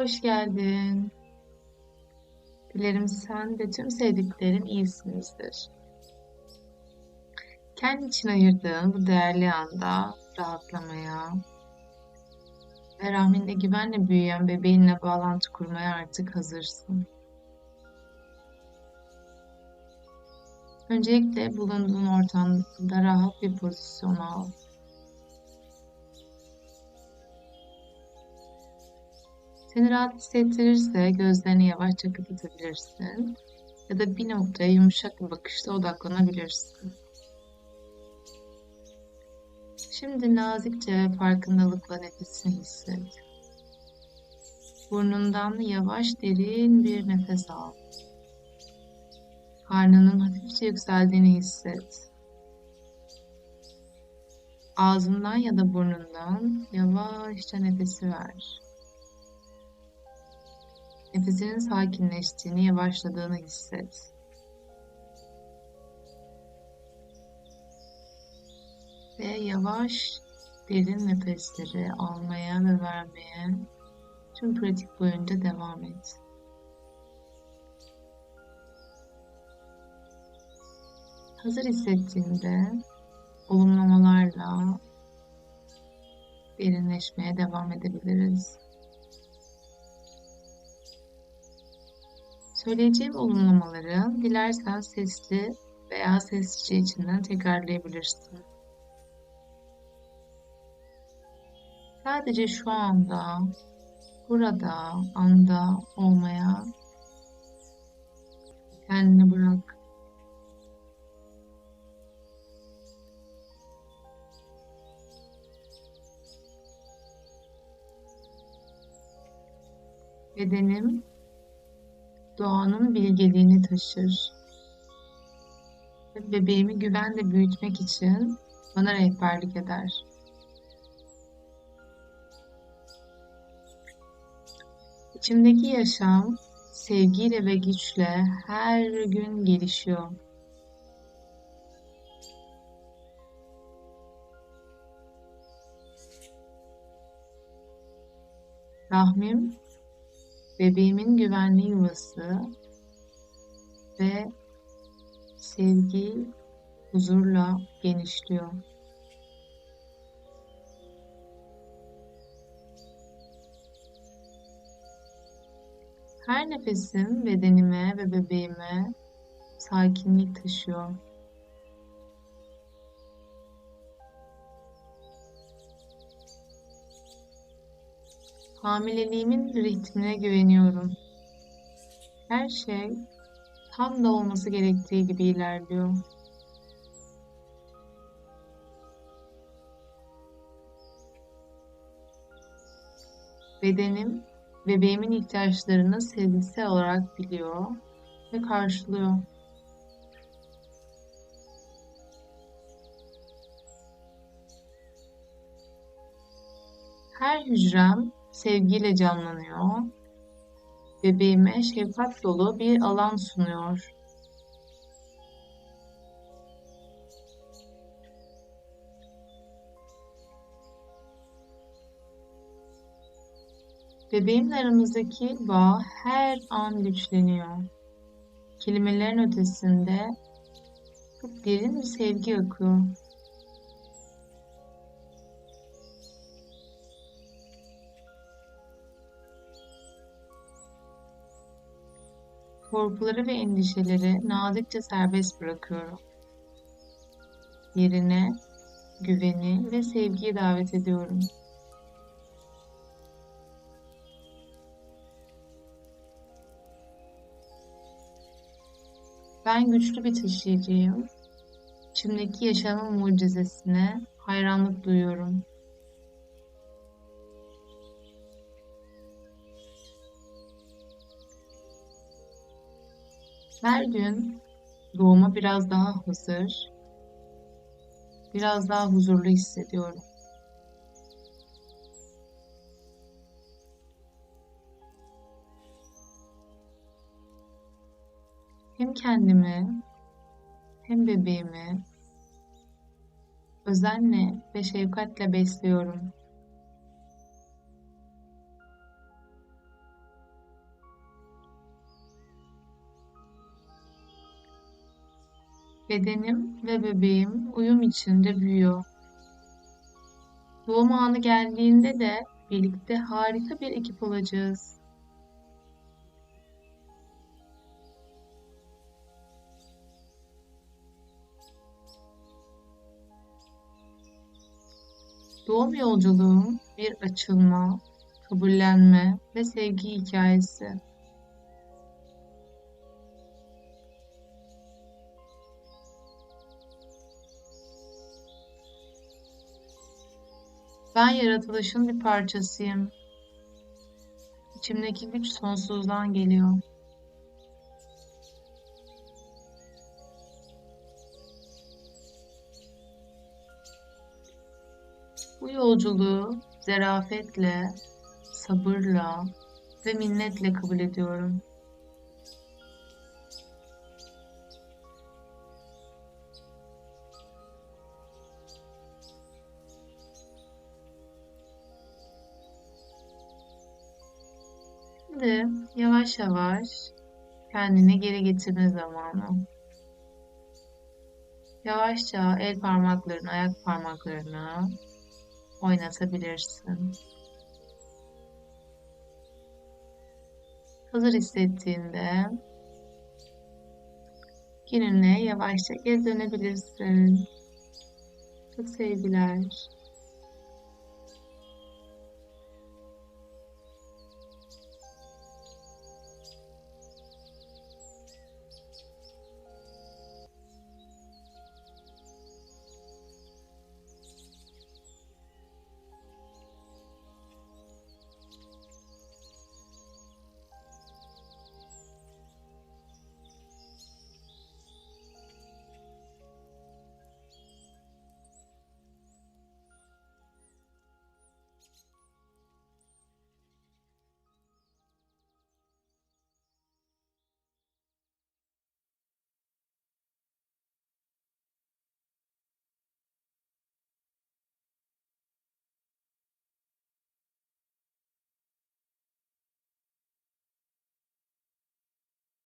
Hoş geldin. Dilerim sen ve tüm sevdiklerin iyisinizdir. Kendi için ayırdığın bu değerli anda rahatlamaya ve rahminde güvenle büyüyen bebeğinle bağlantı kurmaya artık hazırsın. Öncelikle bulunduğun ortamda rahat bir pozisyon al. Seni rahat hissettirirse gözlerini yavaşça kapatabilirsin ya da bir noktaya yumuşak bir bakışla odaklanabilirsin. Şimdi nazikçe farkındalıkla nefesini hisset. Burnundan yavaş derin bir nefes al. Karnının hafifçe yükseldiğini hisset. Ağzından ya da burnundan yavaşça nefesi ver. Nefesinin sakinleştiğini, yavaşladığını hisset. Ve yavaş derin nefesleri almaya ve vermeye tüm pratik boyunca devam et. Hazır hissettiğinde olumlamalarla derinleşmeye devam edebiliriz. Söyleyeceğim olumlamaları dilersen sesli veya sessizce içinden tekrarlayabilirsin. Sadece şu anda, burada, anda olmaya kendini bırak. Bedenim doğanın bilgeliğini taşır. Bebeğimi güvenle büyütmek için bana rehberlik eder. İçimdeki yaşam sevgiyle ve güçle her gün gelişiyor. Rahmim bebeğimin güvenli yuvası ve sevgi, huzurla genişliyor. Her nefesim bedenime ve bebeğime sakinlik taşıyor. Hamileliğimin ritmine güveniyorum. Her şey tam da olması gerektiği gibi ilerliyor. Bedenim bebeğimin ihtiyaçlarını sezgisel olarak biliyor ve karşılıyor. Her hücrem sevgiyle canlanıyor. Bebeğime şefkat dolu bir alan sunuyor. Bebeğimle aramızdaki bağ her an güçleniyor. Kelimelerin ötesinde çok derin bir sevgi akıyor. Korkuları ve endişeleri nazikçe serbest bırakıyorum. Yerine güveni ve sevgiyi davet ediyorum. Ben güçlü bir taşıyıcıyım. İçimdeki yaşamın mucizesine hayranlık duyuyorum. Her gün doğuma biraz daha hazır, biraz daha huzurlu hissediyorum. Hem kendimi hem bebeğimi özenle ve şefkatle besliyorum. Bedenim ve bebeğim uyum içinde büyüyor. Doğum anı geldiğinde de birlikte harika bir ekip olacağız. Doğum yolculuğum bir açılma, kabullenme ve sevgi hikayesi. Ben yaratılışın bir parçasıyım. İçimdeki güç sonsuzdan geliyor. Bu yolculuğu zarafetle, sabırla ve minnetle kabul ediyorum. Şimdi yavaş yavaş kendini geri getirme zamanı. Yavaşça el parmaklarını, ayak parmaklarını oynatabilirsin. Hazır hissettiğinde gününe yavaşça geri dönebilirsin. Çok sevgiler.